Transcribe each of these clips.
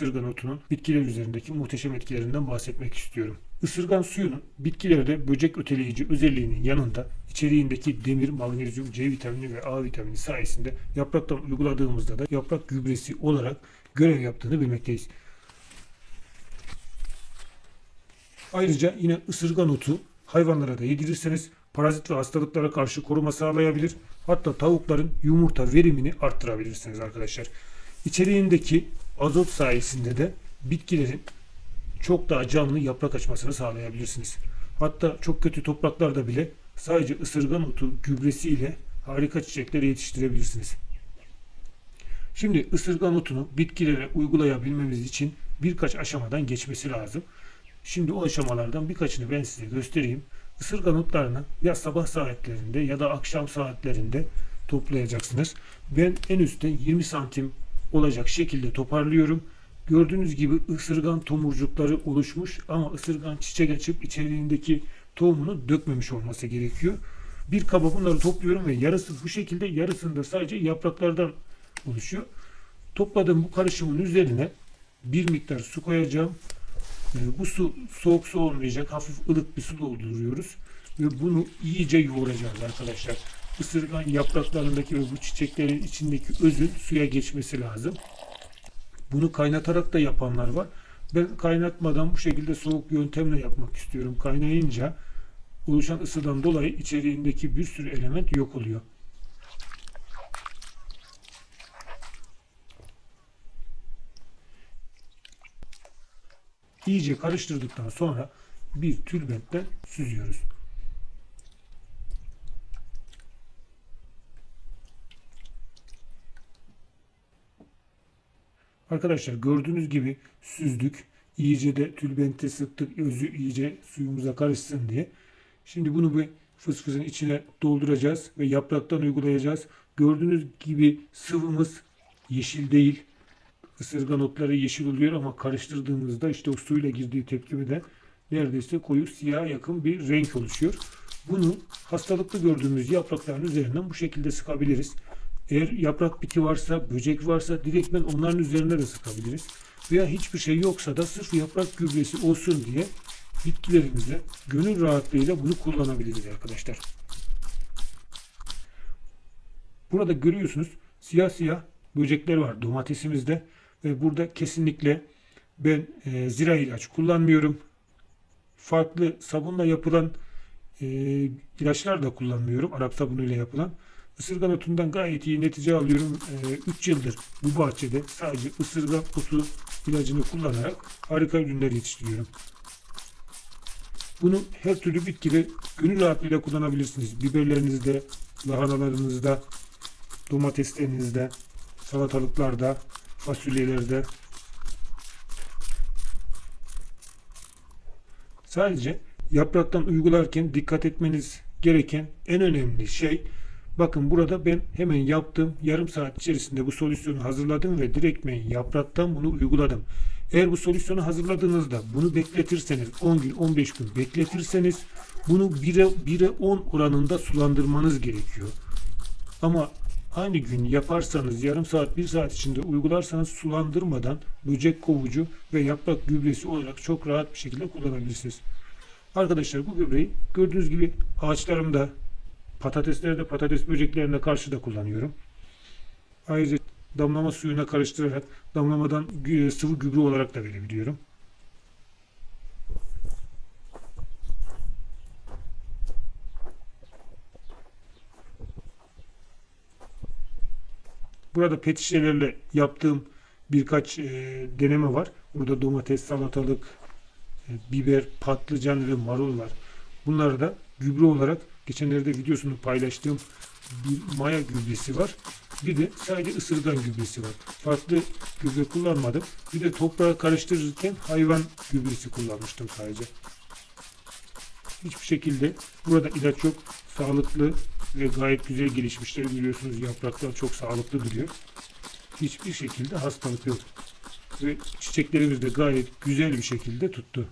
ısırgan otunun bitkiler üzerindeki muhteşem etkilerinden bahsetmek istiyorum. Isırgan suyunun bitkilerde böcek öteleyici özelliğinin yanında içeriğindeki demir, magnezyum, C vitamini ve A vitamini sayesinde yapraktan uyguladığımızda da yaprak gübresi olarak görev yaptığını bilmekteyiz. Ayrıca yine ısırgan otu hayvanlara da yedirirseniz parazit ve hastalıklara karşı koruma sağlayabilir. Hatta tavukların yumurta verimini arttırabilirsiniz arkadaşlar. İçeriğindeki azot sayesinde de bitkilerin çok daha canlı yaprak açmasını sağlayabilirsiniz. Hatta çok kötü topraklarda bile sadece ısırgan otu gübresiyle harika çiçekler yetiştirebilirsiniz. Şimdi ısırgan otunu bitkilere uygulayabilmemiz için birkaç aşamadan geçmesi lazım. Şimdi o aşamalardan birkaçını ben size göstereyim. Isırgan otlarını ya sabah saatlerinde ya da akşam saatlerinde toplayacaksınız. Ben en üstte 20 santim olacak şekilde toparlıyorum. Gördüğünüz gibi ısırgan tomurcukları oluşmuş ama ısırgan çiçek açıp içeriğindeki tohumunu dökmemiş olması gerekiyor. Bir kaba bunları topluyorum ve yarısı bu şekilde yarısında sadece yapraklardan oluşuyor. Topladığım bu karışımın üzerine bir miktar su koyacağım. Ee, Bu su soğuk su olmayacak. Hafif ılık bir su dolduruyoruz. Ve bunu iyice yoğuracağız arkadaşlar. Isırgan yapraklarındaki ve bu çiçeklerin içindeki özün suya geçmesi lazım. Bunu kaynatarak da yapanlar var. Ben kaynatmadan bu şekilde soğuk yöntemle yapmak istiyorum. Kaynayınca oluşan ısıdan dolayı içeriğindeki bir sürü element yok oluyor. İyice karıştırdıktan sonra bir tülbentle süzüyoruz. Arkadaşlar gördüğünüz gibi süzdük. İyice de tülbente sıktık. Özü iyice suyumuza karışsın diye. Şimdi bunu bir fısfısın içine dolduracağız ve yapraktan uygulayacağız. Gördüğünüz gibi sıvımız yeşil değil. Isırgan otları yeşil oluyor ama karıştırdığımızda işte o suyla girdiği tepkimede neredeyse koyu siyah yakın bir renk oluşuyor. Bunu hastalıklı gördüğümüz yaprakların üzerinden bu şekilde sıkabiliriz. Eğer yaprak biti varsa, böcek varsa direktmen onların üzerine de sıkabiliriz. Veya hiçbir şey yoksa da sırf yaprak gübresi olsun diye bitkilerimize gönül rahatlığıyla bunu kullanabiliriz arkadaşlar. Burada görüyorsunuz siyah siyah böcekler var domatesimizde ve burada kesinlikle ben e, zira ilaç kullanmıyorum. Farklı sabunla yapılan e, ilaçlar da kullanmıyorum. Arap sabunuyla yapılan. Isırgan otundan gayet iyi netice alıyorum. 3 yıldır bu bahçede sadece ısırgan otu ilacını kullanarak harika ürünler yetiştiriyorum. Bunu her türlü bitkide gönül rahatlığıyla kullanabilirsiniz. Biberlerinizde, lahanalarınızda, domateslerinizde, salatalıklarda, fasulyelerde. Sadece yapraktan uygularken dikkat etmeniz gereken en önemli şey bakın burada ben hemen yaptım yarım saat içerisinde bu solüsyonu hazırladım ve direktmen yapraktan bunu uyguladım. Eğer bu solüsyonu hazırladığınızda bunu bekletirseniz 10 gün 15 gün bekletirseniz bunu 1'e 1'e 10 oranında sulandırmanız gerekiyor. Ama aynı gün yaparsanız yarım saat bir saat içinde uygularsanız sulandırmadan böcek kovucu ve yaprak gübresi olarak çok rahat bir şekilde kullanabilirsiniz. Arkadaşlar bu gübreyi gördüğünüz gibi ağaçlarımda patateslerde patates böceklerine karşı da kullanıyorum. Ayrıca damlama suyuna karıştırarak damlamadan gü- sıvı gübre olarak da verebiliyorum. Burada pet şişelerle yaptığım birkaç e, deneme var. Burada domates, salatalık, e, biber, patlıcan ve marul var. Bunları da gübre olarak geçenlerde videosunu paylaştığım bir maya gübresi var. Bir de sadece ısırgan gübresi var. Farklı gübre kullanmadım. Bir de toprağı karıştırırken hayvan gübresi kullanmıştım sadece. Hiçbir şekilde burada ilaç yok. Sağlıklı ve gayet güzel gelişmişler. Görüyorsunuz yapraklar çok sağlıklı duruyor. Hiçbir şekilde hastalık yok. Ve çiçeklerimiz de gayet güzel bir şekilde tuttu.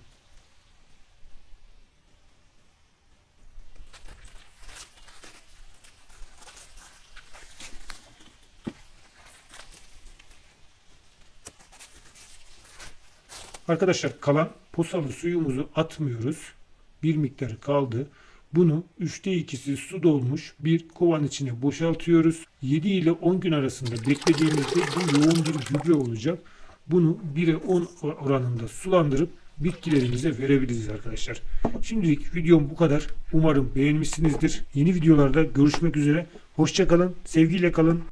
Arkadaşlar kalan posalı suyumuzu atmıyoruz. Bir miktarı kaldı. Bunu 3'te 2'si su dolmuş bir kovan içine boşaltıyoruz. 7 ile 10 gün arasında beklediğimizde bu yoğun bir gübre olacak. Bunu 1'e 10 oranında sulandırıp bitkilerimize verebiliriz arkadaşlar. Şimdilik videom bu kadar. Umarım beğenmişsinizdir. Yeni videolarda görüşmek üzere. Hoşçakalın. Sevgiyle kalın.